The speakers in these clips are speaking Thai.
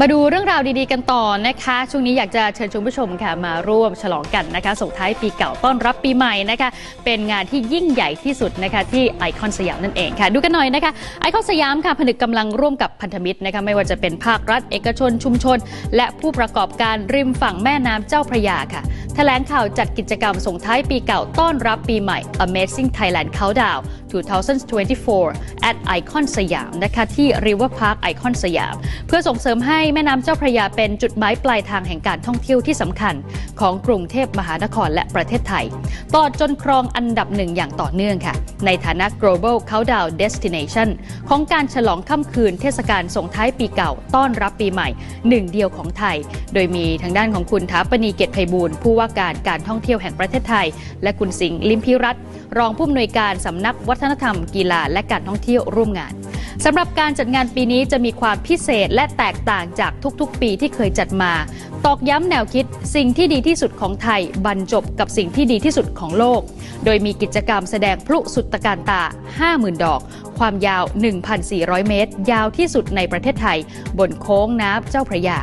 มาดูเรื่องราวดีๆกันต่อนะคะ ช่วงนี้อยากจะเชิญชวนผู้ชมค่ะมาร่วมฉลองกันนะคะ ส่งท้ายปีเก่าต้อนรับปีใหม่นะคะ เป็นงานที่ยิ่งใหญ่ที่สุดนะคะที่ไอคอนสยามนั่นเองค่ะ ดูกันหน่อยนะคะไอคอนสยามค่ะผนึกกำลังร่วมกับพันธมิตรนะคะไม่ว่าจะเป็นภาครัฐ เอกชน ชุมชน และผู้ประกอบการริมฝั่งแม่น้ำเจ้าพระยาค่ะแถลงข่าวจัดกิจกรรมส่งท้ายปีเก่าต้อนรับปีใหม่ Amazing Thailand Countdown 2024 at Icon สยามนะคะที่ River Park Icon สยาม เพื่อส่งเสริมให้แม่น้ำเจ้าพระยาเป็นจุดหมายปลายทางแห่งการท่องเที่ยวที่สำคัญ ของกรุงเทพมหานครและประเทศไทย ต่อจนครองอันดับหนึ่งอย่างต่อเนื่องค่ะ ในฐานะ Global Countdown Destination ของการฉลองค่ำคืนเทศกาลส่งท้ายปีเก่าต้อนรับปีใหม่หนึ่งเดียวของไทย โดยมีทางด้านของคุณถาปณีเกตไพบูลย์ผู้ว่าการการท่องเที่ยวแห่งประเทศไทย และคุณสิงห์ลิมพิรัตรองผู้อำนวยการสำนักวัฒนธรรม กีฬาและการท่องเที่ยวร่วมงาน สำหรับการจัดงานปีนี้จะมีความพิเศษและแตกต่างจากทุกๆ ปีที่เคยจัดมา ตอกย้ำแนวคิดสิ่งที่ดีที่สุดของไทยบรรจบกับสิ่งที่ดีที่สุดของโลก โดยมีกิจกรรมแสดงพลุสุดตะการตา 50,000 ดอก ความยาว 1,400 เมตร ยาวที่สุดในประเทศไทย บนโค้งน้ำเจ้าพระยา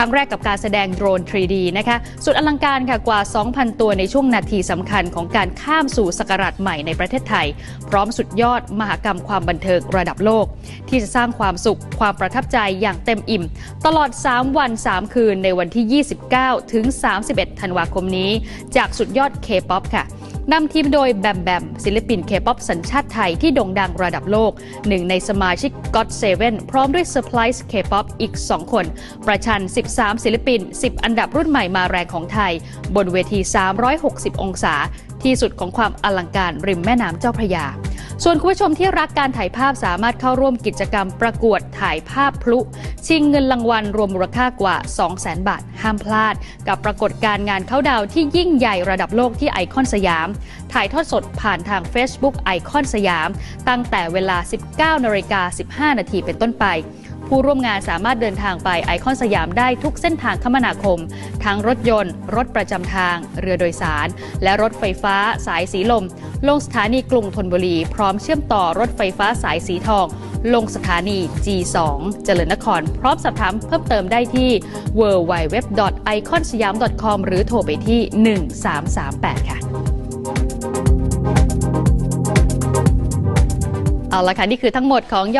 ครั้งแรกกับการแสดงโดรน 3D นะคะสุดอลังการค่ะกว่า 2,000 ตัวในช่วงนาทีสำคัญของการข้ามสู่สกราชใหม่ในประเทศไทย พร้อมสุดยอดมหกรรมความบันเทิงระดับโลก ที่จะสร้างความสุขความประทับใจอย่างเต็มอิ่ม ตลอด 3 วัน 3 คืนในวันที่ 29 ถึง 31 ธันวาคมนี้ จากสุดยอด K-POP ค่ะ นำทีมโดยแบมแบมศิลปินเคป๊อปสัญชาติไทยที่โด่งดังระดับโลก หนึ่งในสมาชิก God Seven พร้อมด้วยเซอร์ไพรส์เคป๊อปอีก 2 คน ประชัน 13 ศิลปิน 10 อันดับรุ่นใหม่มาแรงของไทย บนเวที 360 องศาที่สุดของความอลังการริมแม่น้ำเจ้าพระยา ส่วนคุณผู้ชมที่รักการถ่ายภาพสามารถเข้าร่วมกิจกรรมประกวดถ่ายภาพพลุ ชิงเงินรางวัลรวมมูลค่ากว่า 200,000 บาท ห้ามพลาด กับปรากฏการงานเข้าดาวที่ยิ่งใหญ่ระดับโลกที่ไอคอนสยาม ถ่ายทอดสดผ่านทาง Facebook ไอคอนสยาม ตั้งแต่เวลา 19นาฬิกา15 นาทีเป็นต้นไป ผู้ร่วมงานสามารถเดินทางไปไอคอนสยามได้ทุกเส้นทางคมนาคม ทั้งรถยนต์ รถประจำทาง เรือโดยสาร และรถไฟฟ้าสายสีลม ลงสถานีกรุงธนบุรี พร้อมเชื่อมต่อรถไฟฟ้าสายสีทอง ลงสถานี G2 เจริญนคร พร้อมสอบถามเพิ่มเติมได้ที่ www.iconsyam.com หรือโทรไปที่ 1338 ค่ะเอาละค่ะ นี่คือทั้งหมดของยอ